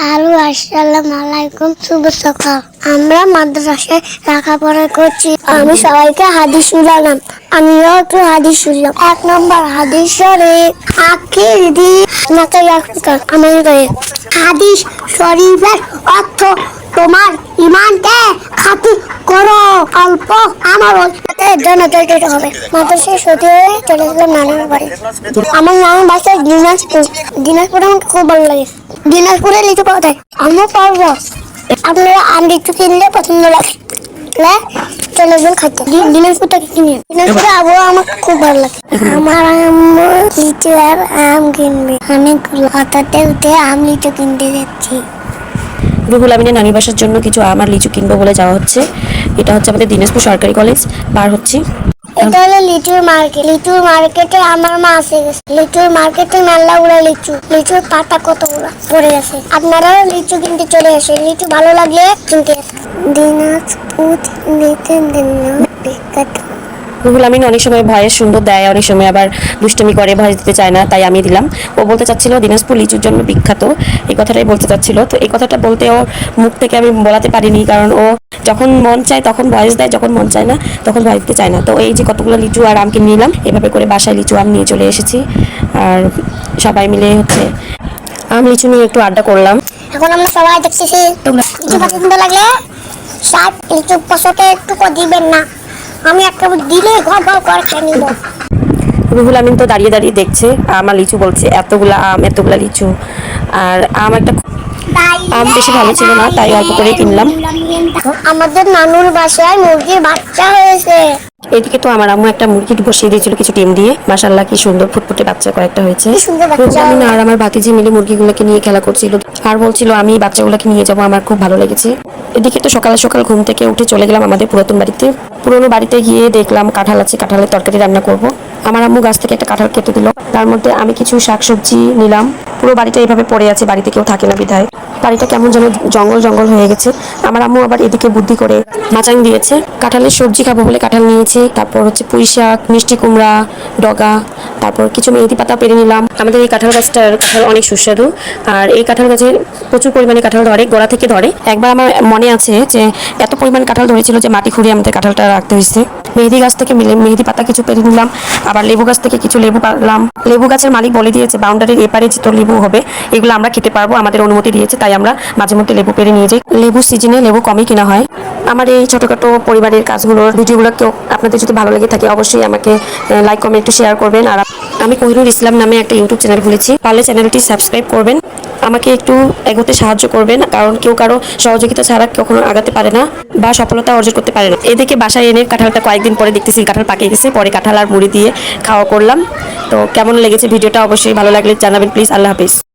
Hello, আসসালামু আলাইকুম, শুভ সকাল। আমরা মাদ্রাসায় লেখাপড়া করছি। আমি সবাইকে হাদিস শুনালাম। আমিও একটু হাদিস শুনলাম। এক নম্বর হাদিস শরীফ, আখির দি নাতে আমার গায়ে হাদিস শরীফের অর্থ, তোমার ইমানকে খাতি করো। অল্প আমার জনতা যেতে হবে। মাদ্রাসায় সত্যি হয়ে চলে গেলাম নানার বাড়ি। আমার নানার বাসা দিনাজপুর। দিনাজপুর আমাকে খুব ভালো লাগে। দিনাজপুরে লিচু পাওয়া যায়। আমিও পারব। আপনারা আম লিচু কিনলে পছন্দ লাগে। আমার লিচু আম কিনবে। আম লিচু কিনতে যাচ্ছি। জন্য কিছু আমার লিচু কিনবো বলে যাওয়া হচ্ছে। এটা হচ্ছে আমাদের দিনাজপুর সরকারি কলেজ। পার হচ্ছে। এটা হলো লিচুর মার্কেট। লিচুর মার্কেটে আমার মা আসে গেছে। লিচুর মার্কেটে মেলা উড়া লিচু। লিচুর পাতা কতগুলো পড়ে গেছে আপনারাও লিচু কিনতে চলে আসে লিচু ভালো লাগলে কিনতে আসে দিনাজপুর নিতেন দিন বিখ্যাত রুহুল আমিন অনেক সময় ভয়েস সুন্দর দেয় অনেক সময় আবার দুষ্টমি করে ভয়েস দিতে চায় না তাই আমি দিলাম। ও বলতে চাচ্ছিল দিনাজপুর লিচুর জন্য বিখ্যাত এই কথাটাই বলতে চাচ্ছিল। তো এই কথাটা বলতে ও মুখ থেকে আমি বলাতে পারিনি কারণ ও যখন মন চায় তখন ভয়েস দেয় যখন মন চায় না তখন ভয়েস দিতে চায় না। তো এই যে কতগুলো লিচু আর আম কিনে নিলাম এভাবে করে বাসায় লিচু আম নিয়ে চলে এসেছি। আর সবাই মিলে হচ্ছে আম লিচু নিয়ে একটু আড্ডা করলাম। এখন আমরা সবাই দেখতেছি লিচু পছন্দ লাগলে ষাট লিচু পছন্দ একটু দিবেন না। আমি একটা দিলে ঘর ঘর করে খেয়ে নিব। রুহুল আমিন তো দাঁড়িয়ে দাঁড়িয়ে দেখছে আমার লিচু বলছে এতগুলা আম এতগুলা লিচু। আর আম একটা আম বেশি ভালো ছিল না তাই অল্প করে কিনলাম। আমাদের নানুর বাসায় মুরগির বাচ্চা হয়েছে। এদিকে তো আমার আম্মু একটা মুরগি বসিয়ে দিয়েছিল কিছু ডিম দিয়ে। মাসাল্লাহ কি সুন্দর ফুটফুটে বাচ্চা কয়েকটা হয়েছে। আর আমার ভাতিজি মিলে মুরগিগুলোকে নিয়ে খেলা করছিল। আর বলছিল আমি বাচ্চাগুলোকে নিয়ে যাব আমার খুব ভালো লেগেছে। এদিকে তো সকাল সকাল ঘুম থেকে উঠে চলে গেলাম আমাদের পুরাতন বাড়িতে। পুরোনো বাড়িতে গিয়ে দেখলাম কাঁঠাল আছে কাঁঠালের তরকারি রান্না করব। আমার আম্মু গাছ থেকে একটা কাঁঠাল কেটে দিল। তার মধ্যে আমি কিছু শাকসবজি নিলাম। পুরো বাড়িটা এইভাবে পড়ে আছে বাড়িতে কেউ থাকে না বিধায়। বাড়িটা কেমন যেন জঙ্গল জঙ্গল হয়ে গেছে। আমার আম্মু আবার এদিকে বুদ্ধি করে মাচাং দিয়েছে। কাঁঠালের সবজি খাব বলে কাঁঠাল নিয়েছি। তারপর হচ্ছে পুঁই শাক, মিষ্টি কুমড়া, ডগা, তারপর কিছু মেহেদি পাতা পেরে নিলাম। আমাদের এই কাঁঠাল গাছটার কাঁঠাল অনেক সুস্বাদু। আর এই কাঁঠাল গাছের প্রচুর পরিমাণে কাঁঠাল ধরে, গোড়া থেকে ধরে। একবার আমার মনে আছে যে, এত পরিমাণ কাঁঠাল ধরেছিল যে মাটি খুঁড়ে আমাদের কাঁঠালটা রাখতে হয়েছে। মেহেদি গাছ থেকে মেহেদি পাতা কিছু পেরে নিলাম, আবার লেবু গাছ থেকে কিছু লেবু পারলাম। লেবু গাছের মালিক বলে দিয়েছে বাউন্ডারির এপারে যে লেবু হবে, এগুলো আমরা খেতে পারব। আমাদের অনুমতি দিয়েছে, তাই আমরা মাঝে মধ্যে লেবু পেরে নিয়ে যাই। লেবু সিজনে লেবু কমই কিনা হয়। আমার এই ছোটোখাটো পরিবারের কাজগুলোর ভিডিওগুলো কেউ আপনাদের যদি ভালো লেগে থাকে, অবশ্যই আমাকে লাইক কমেন্ট একটু শেয়ার করবেন। আর আমি কহিরুল ইসলাম নামে একটা ইউটিউব চ্যানেল খুলেছি। পারলে চ্যানেলটি সাবস্ক্রাইব করবেন। আমাকে একটু এগোতে সাহায্য করবেন, কারণ কেউ কারও সহযোগিতা ছাড়া কখনো আগাতে পারে না বা সফলতা অর্জন করতে পারে না। এদিকে বাসায় এনে কাঁঠালটা কয়েকদিন পরে দেখতেছি কাঁঠাল পাকে গেছে, পরে কাঁঠাল আর মুড়ি দিয়ে খাওয়া করলাম। তো কেমন লেগেছে ভিডিওটা অবশ্যই ভালো লাগলে জানাবেন। প্লিজ, আল্লাহ হাফিজ।